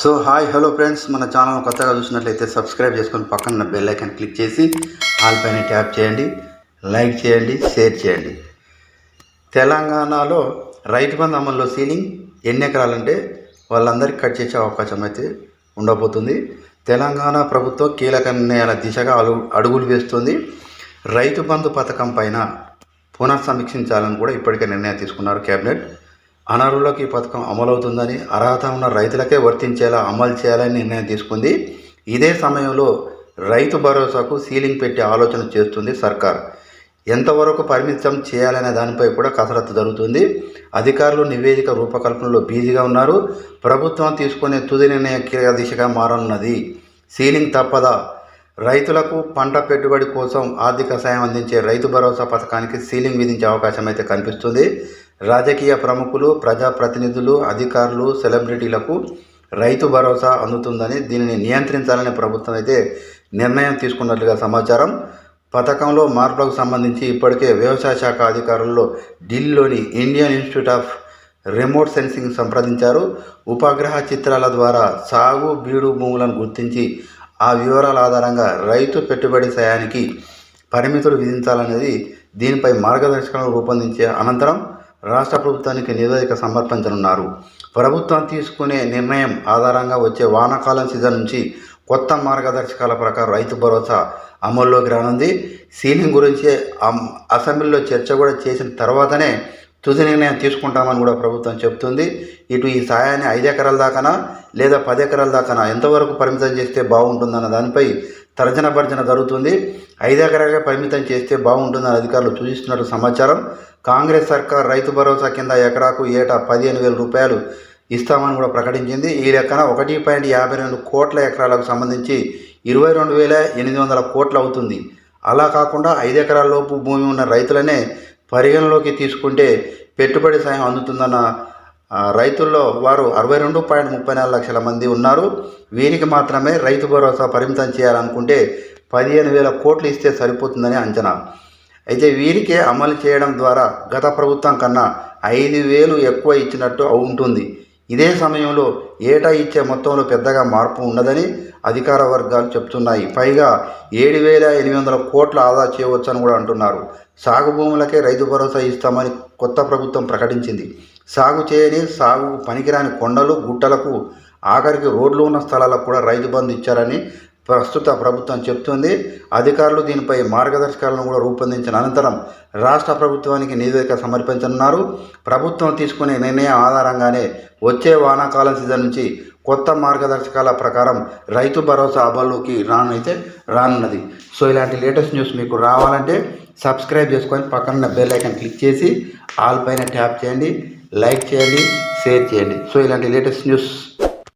So hi hello friends. మన channel కొత్తగా చూసినట్లయితే సబ్స్క్రైబ్ చేసుకొని పక్కన బెల్ ఐకాన్ క్లిక్ చేసి ఆల్ పైన ట్యాప్ చేయండి లైక్ చేయండి షేర్ చేయండి. తెలంగాణలో రైతు బంధు అమల్లో సీలింగ్ ఎన్ని ఎకరాలంటే వాళ్ళందరికీ కట్ చేసే అవకాశం అయితే ఉండబోతుంది. తెలంగాణ ప్రభుత్వం కీలక నిర్ణయాల దిశగా అడుగు అడుగులు వేస్తుంది. రైతు బంధు పథకం పైన పునఃసమీక్షించాలని కూడా ఇప్పటికే నిర్ణయం తీసుకున్నారు కేబినెట్. అనర్హులకు ఈ పథకం అమలవుతుందని అర్హత ఉన్న రైతులకే వర్తించేలా అమలు చేయాలని నిర్ణయం తీసుకుంది. ఇదే సమయంలో రైతు భరోసాకు సీలింగ్ పెట్టే ఆలోచన చేస్తుంది సర్కార్. ఎంతవరకు పరిమితం చేయాలనే దానిపై కూడా కసరత్తు జరుగుతుంది. అధికారులు నివేదిక రూపకల్పనలో బిజీగా ఉన్నారు. ప్రభుత్వం తీసుకునే తుది నిర్ణయ కీలక దిశగా మారనున్నది. సీలింగ్ తప్పదా? రైతులకు పంట పెట్టుబడి కోసం ఆర్థిక సాయం అందించే రైతు భరోసా పథకానికి సీలింగ్ విధించే అవకాశం అయితే కనిపిస్తుంది. రాజకీయ ప్రముఖులు ప్రజాప్రతినిధులు అధికారులు సెలబ్రిటీలకు రైతు భరోసా అందుతుందని దీనిని నియంత్రించాలని ప్రభుత్వం అయితే నిర్ణయం తీసుకున్నట్లుగా సమాచారం. పథకంలో మార్పులకు సంబంధించి ఇప్పటికే వ్యవసాయ శాఖ అధికారుల్లో ఢిల్లీలోని Indian Institute of Remote Sensing సంప్రదించారు. ఉపగ్రహ చిత్రాల ద్వారా సాగు బీడు భూములను గుర్తించి ఆ వివరాల ఆధారంగా రైతు పెట్టుబడి సాయానికి పరిమితులు విధించాలనేది దీనిపై మార్గదర్శకాలను రూపొందించే అనంతరం రాష్ట్ర ప్రభుత్వానికి నివేదిక సమర్పించనున్నారు. ప్రభుత్వం తీసుకునే నిర్ణయం ఆధారంగా వచ్చే వానాకాలం సీజన్ నుంచి కొత్త మార్గదర్శకాల ప్రకారం రైతు భరోసా అమల్లోకి రానుంది. సీలింగ్ గురించి అమ్- అసెంబ్లీలో చర్చ కూడా చేసిన తర్వాతనే తుది నిర్ణయం తీసుకుంటామని కూడా ప్రభుత్వం చెబుతుంది ఇటు ఈ సాయాన్ని ఐదు ఎకరాల దాకానా లేదా పది ఎకరాల దాకానా ఎంతవరకు పరిమితం చేస్తే బాగుంటుందన్న దానిపై తర్జన భర్జన జరుగుతుంది. ఐదు ఎకరాలుగా పరిమితం చేస్తే బాగుంటుందని అధికారులు సూచిస్తున్నట్టు సమాచారం. కాంగ్రెస్ సర్కార్ రైతు భరోసా కింద ఎకరాకు ఏటా పదిహేను వేల రూపాయలు ఇస్తామని కూడా ప్రకటించింది. ఈ లెక్కన ఒకటి పాయింట్ యాభై రెండు కోట్ల ఎకరాలకు సంబంధించి ఇరవై రెండు వేల ఎనిమిది వందల కోట్లు అవుతుంది. అలా కాకుండా ఐదు ఎకరాల లోపు భూమి ఉన్న రైతులనే పరిగణలోకి తీసుకుంటే పెట్టుబడి సాయం అందుతుందన్న రైతుల్లో వారు అరవై రెండు పాయింట్ ముప్పై నాలుగు లక్షల మంది ఉన్నారు. వీరికి మాత్రమే రైతు భరోసా పరిమితం చేయాలనుకుంటే పదిహేను వేల కోట్లు ఇస్తే సరిపోతుందని అంచనా. అయితే వీరికే అమలు చేయడం ద్వారా గత ప్రభుత్వం కన్నా ఐదు వేలు ఎక్కువ ఇచ్చినట్టు ఉంటుంది ఇదే సమయంలో ఏటా ఇచ్చే మొత్తంలో పెద్దగా మార్పు ఉండదని అధికార వర్గాలు చెప్తున్నాయి. పైగా ఏడు వేల ఎనిమిది వందల కోట్ల ఆదా చేయవచ్చని కూడా అంటున్నారు. సాగు భూములకే రైతు భరోసా ఇస్తామని కొత్త ప్రభుత్వం ప్రకటించింది. సాగు చేయని సాగు పనికిరాని కొండలు గుట్టలకు ఆఖరికి రోడ్లు ఉన్న స్థలాలకు కూడా రైతు బంధు ఇచ్చారని ప్రస్తుత ప్రభుత్వం చెప్తుంది. అధికారులు దీనిపై మార్గదర్శకాలను కూడా రూపొందించిన అనంతరం రాష్ట్ర ప్రభుత్వానికి నివేదిక సమర్పించనున్నారు. ప్రభుత్వం తీసుకునే నిర్ణయం ఆధారంగానే వచ్చే వానాకాలం సీజన్ నుంచి కొత్త మార్గదర్శకాల ప్రకారం రైతు భరోసా అమల్లోకి రానైతే రానున్నది. సో ఇలాంటి లేటెస్ట్ న్యూస్ మీకు రావాలంటే సబ్స్క్రైబ్ చేసుకొని పక్కన బెల్ ఐకాన్ క్లిక్ చేసి ఆల్ పైన ట్యాప్ చేయండి లైక్ చేయండి షేర్ చేయండి. సో ఇలాంటి లేటెస్ట్ న్యూస్